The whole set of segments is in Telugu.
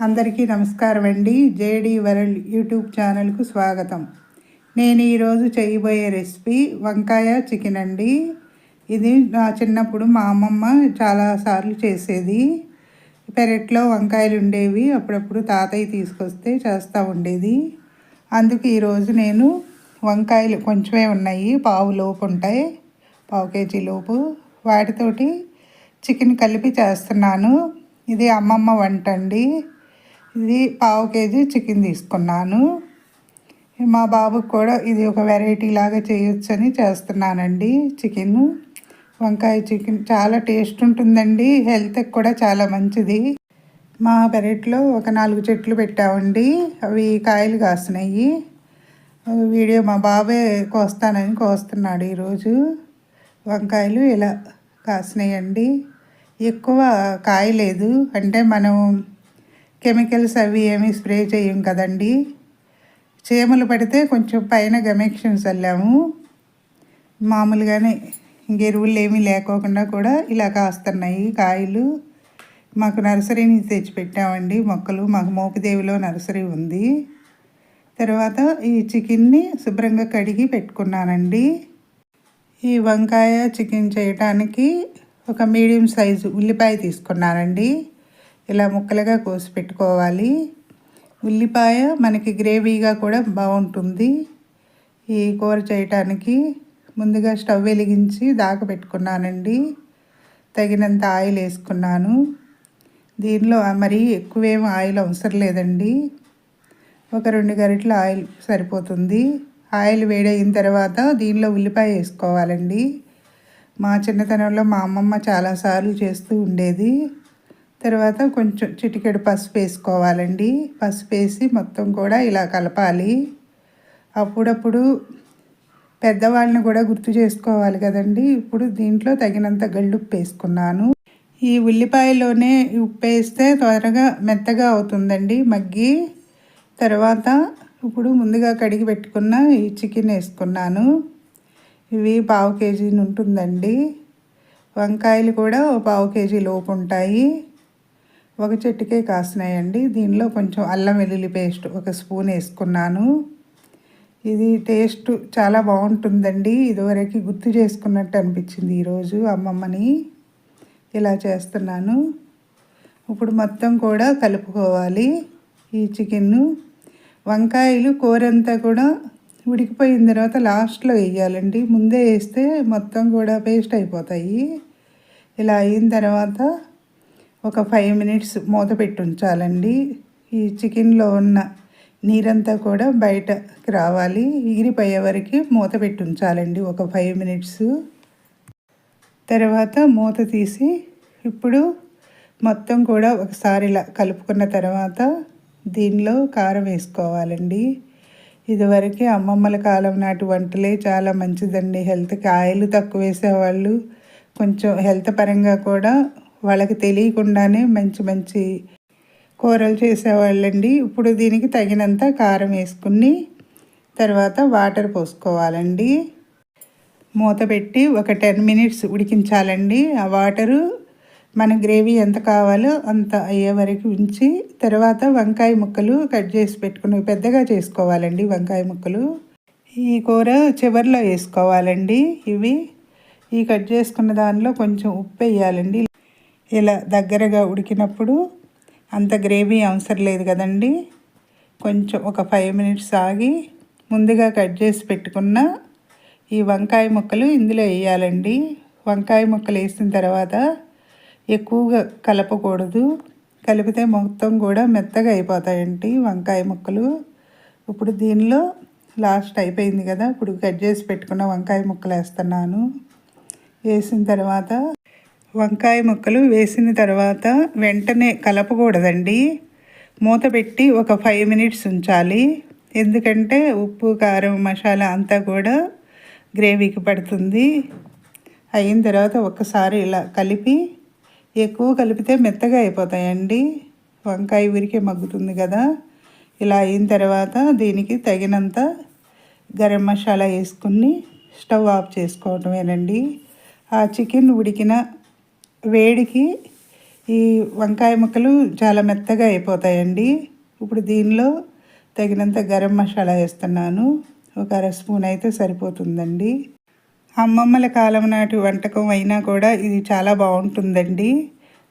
అందరికీ నమస్కారం అండి. జేడి వరల్డ్ యూట్యూబ్ ఛానల్కు స్వాగతం. నేను ఈరోజు చేయబోయే రెసిపీ వంకాయ చికెన్ అండి. ఇది నా చిన్నప్పుడు మా అమ్మమ్మ చాలాసార్లు చేసేది. పెరట్లో వంకాయలు ఉండేవి అప్పుడప్పుడు తాతయ్య తీసుకొస్తే చేస్తూ ఉండేది. అందుకు ఈరోజు నేను వంకాయలు కొంచెమే ఉన్నాయి. పావు లోపు ఉంటాయి. పావు కేజీ లోపు. వాటితోటి చికెన్ కలిపి చేస్తున్నాను. ఇది అమ్మమ్మ వంట అండి. ఇది పావు కేజీ చికెన్ తీసుకున్నాను. మా బాబుకి కూడా ఇది ఒక వెరైటీ లాగా చేయొచ్చని చేస్తున్నానండి చికెన్. వంకాయ చికెన్ చాలా టేస్ట్ ఉంటుందండి హెల్త్కి కూడా చాలా మంచిది. మా పెరట్లో ఒక నాలుగు చెట్లు పెట్టామండి అవి కాయలు కాస్తున్నాయి వీడియో మా బాబే కోస్తానని కోస్తున్నాడు ఈరోజు. వంకాయలు ఇలా కాసినాయండి. ఎక్కువ కాయలేదు అంటే మనం కెమికల్స్ అవి ఏమీ స్ప్రే చేయం కదండి. చీమలు పడితే కొంచెం పైన గమెక్షన్ చల్లాము. మామూలుగానే ఎరువులు ఏమీ లేకోకుండా కూడా ఇలా కాస్తున్నాయి కాయలు. మాకు నర్సరీ నుంచి తెచ్చిపెట్టామండి మొక్కలు. మాకు మోపిదేవిలో నర్సరీ ఉంది. తర్వాత ఈ చికెన్ని శుభ్రంగా కడిగి పెట్టుకున్నానండి. ఈ వంకాయ చికెన్ చేయటానికి ఒక మీడియం సైజు ఉల్లిపాయ తీసుకున్నానండి. ఇలా ముక్కలుగా కోసి పెట్టుకోవాలి. ఉల్లిపాయ మనకి గ్రేవీగా కూడా బాగుంటుంది. ఈ కూర చేయటానికి ముందుగా స్టవ్ వెలిగించి దాక పెట్టుకున్నానండి. తగినంత ఆయిల్ వేసుకున్నాను. దీనిలో మరి ఎక్కువేం ఆయిల్ అవసరం లేదండి. ఒక రెండు గరిటల ఆయిల్ సరిపోతుంది. ఆయిల్ వేడైన తర్వాత దీనిలో ఉల్లిపాయ వేసుకోవాలండి. మా చిన్నతనంలో మా అమ్మమ్మ చాలాసార్లు చేస్తూ ఉండేది. తర్వాత కొంచెం చిటికెడు పసుపు వేసుకోవాలండి. పసుపు వేసి మొత్తం కూడా ఇలా కలపాలి. అప్పుడప్పుడు పెద్దవాళ్ళని కూడా గుర్తు చేసుకోవాలి కదండి. ఇప్పుడు దీంట్లో తగినంత గళ్ళుప్పు వేసుకున్నాను. ఈ ఉల్లిపాయలోనే ఉప్పు వేస్తే త్వరగా మెత్తగా అవుతుందండి మగ్గి. తర్వాత ఇప్పుడు ముందుగా కడిగి పెట్టుకున్న ఈ చికెన్ వేసుకున్నాను. ఇవి పావు కేజీని ఉంటుందండి వంకాయలు కూడా పావు కేజీ లోపు ఉంటాయి. ఒక చెట్టుకే కాసినాయండి. దీనిలో కొంచెం అల్లం వెల్లుల్లి పేస్ట్ ఒక స్పూన్ వేసుకున్నాను. ఇది టేస్ట్ చాలా బాగుంటుందండి. ఇదివరకు గుర్తు చేసుకున్నట్టు అనిపించింది ఈరోజు అమ్మమ్మని. ఇలా చేస్తున్నాను. ఇప్పుడు మొత్తం కూడా కలుపుకోవాలి ఈ చికెన్ను. వంకాయలు కూరంతా కూడా ఉడికిపోయిన తర్వాత లాస్ట్లో వేయాలండి. ముందే వేస్తే మొత్తం కూడా పేస్ట్ అయిపోతాయి. ఇలా అయిన తర్వాత ఒక ఫైవ్ మినిట్స్ మూత పెట్టి ఉంచాలండి. ఈ చికెన్లో ఉన్న నీరంతా కూడా బయటకి రావాలి. ఎగిరిపోయే వరకు మూత పెట్టి ఉంచాలండి ఒక ఫైవ్ మినిట్స్ తర్వాత మూత తీసి ఇప్పుడు మొత్తం కూడా ఒకసారి ఇలా కలుపుకున్న తర్వాత దీనిలో కారం వేసుకోవాలండి. ఇదివరకు అమ్మమ్మల కాలం నాటి వంటలే చాలా మంచిదండి. హెల్త్కి ఆయిల్ తక్కువ వేసేవాళ్ళు. కొంచెం హెల్త్ పరంగా కూడా వాళ్ళకి తెలియకుండానే మంచి మంచి కూరలు చేసేవాళ్ళండి. ఇప్పుడు దీనికి తగినంత కారం వేసుకుని తర్వాత వాటర్ పోసుకోవాలండి. మూత పెట్టి ఒక టెన్ మినిట్స్ ఉడికించాలండి. ఆ వాటరు మన గ్రేవీ ఎంత కావాలో అంత అయ్యే వరకు ఉంచి తర్వాత వంకాయ ముక్కలు కట్ చేసి పెట్టుకుని పెద్దగా చేసుకోవాలండి వంకాయ ముక్కలు. ఈ కూర చివరిలో వేసుకోవాలండి ఇవి. ఈ కట్ చేసుకున్న దానిలో కొంచెం ఉప్పు వేయాలండి. ఇలా దగ్గరగా ఉడికినప్పుడు అంత గ్రేవీ అవసరం లేదు కదండి. కొంచెం ఒక ఫైవ్ మినిట్స్ ఆగి ముందుగా కట్ చేసి పెట్టుకున్న ఈ వంకాయ ముక్కలు ఇందులో వేయాలండి. వంకాయ ముక్కలు వేసిన తర్వాత ఎక్కువగా కలపకూడదు. కలిపితే మొత్తం కూడా మెత్తగా అయిపోతాయండి వంకాయ ముక్కలు. ఇప్పుడు దీనిలో లాస్ట్ అయిపోయింది కదా. ఇప్పుడు కట్ చేసి పెట్టుకున్న వంకాయ ముక్కలు వేస్తున్నాను. వేసిన తర్వాత వంకాయ ముక్కలు వేసిన తర్వాత వెంటనే కలపకూడదండి. మూత పెట్టి ఒక ఫైవ్ మినిట్స్ ఉంచాలి. ఎందుకంటే ఉప్పు కారం మసాలా అంతా కూడా గ్రేవీకి పడుతుంది. అయిన తర్వాత ఒకసారి ఇలా కలిపి ఎక్కువ కలిపితే మెత్తగా అయిపోతాయండి. వంకాయ ఉరికే మగ్గుతుంది కదా. ఇలా అయిన తర్వాత దీనికి తగినంత గరం మసాలా వేసుకుని స్టవ్ ఆఫ్ చేసుకోవటమేనండి. ఆ చికెన్ ఉడికిన వేడికి ఈ వంకాయ ముక్కలు చాలా మెత్తగా అయిపోతాయండి. ఇప్పుడు దీనిలో తగినంత గరం మసాలా వేస్తున్నాను. ఒక అర స్పూన్ అయితే సరిపోతుందండి. అమ్మమ్మల కాలం నాటి వంటకం అయినా కూడా ఇది చాలా బాగుంటుందండి.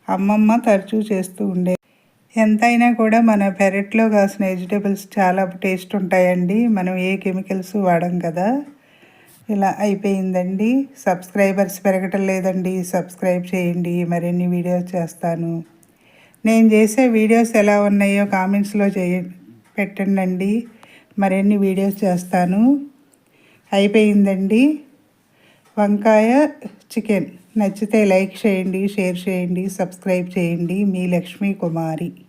అమ్మమ్మ తరచూ చేస్తూ ఉండే. ఎంతైనా కూడా మన పెరట్లో కాసిన వెజిటేబుల్స్ చాలా టేస్ట్ ఉంటాయండి. మనం ఏ కెమికల్స్ వాడం కదా. ఇలా అయిపోయిందండి. సబ్స్క్రైబర్స్ పెరగటం లేదండి. సబ్స్క్రైబ్ చేయండి. మరిన్ని వీడియోస్ చేస్తాను. నేను చేసే వీడియోస్ ఎలా ఉన్నాయో కామెంట్స్లో చేయ పెట్టండి మరిన్ని వీడియోస్ చేస్తాను. అయిపోయిందండి. వంకాయ చికెన్. నచ్చితే లైక్ చేయండి షేర్ చేయండి సబ్స్క్రైబ్ చేయండి. మీ లక్ష్మీ కుమారి.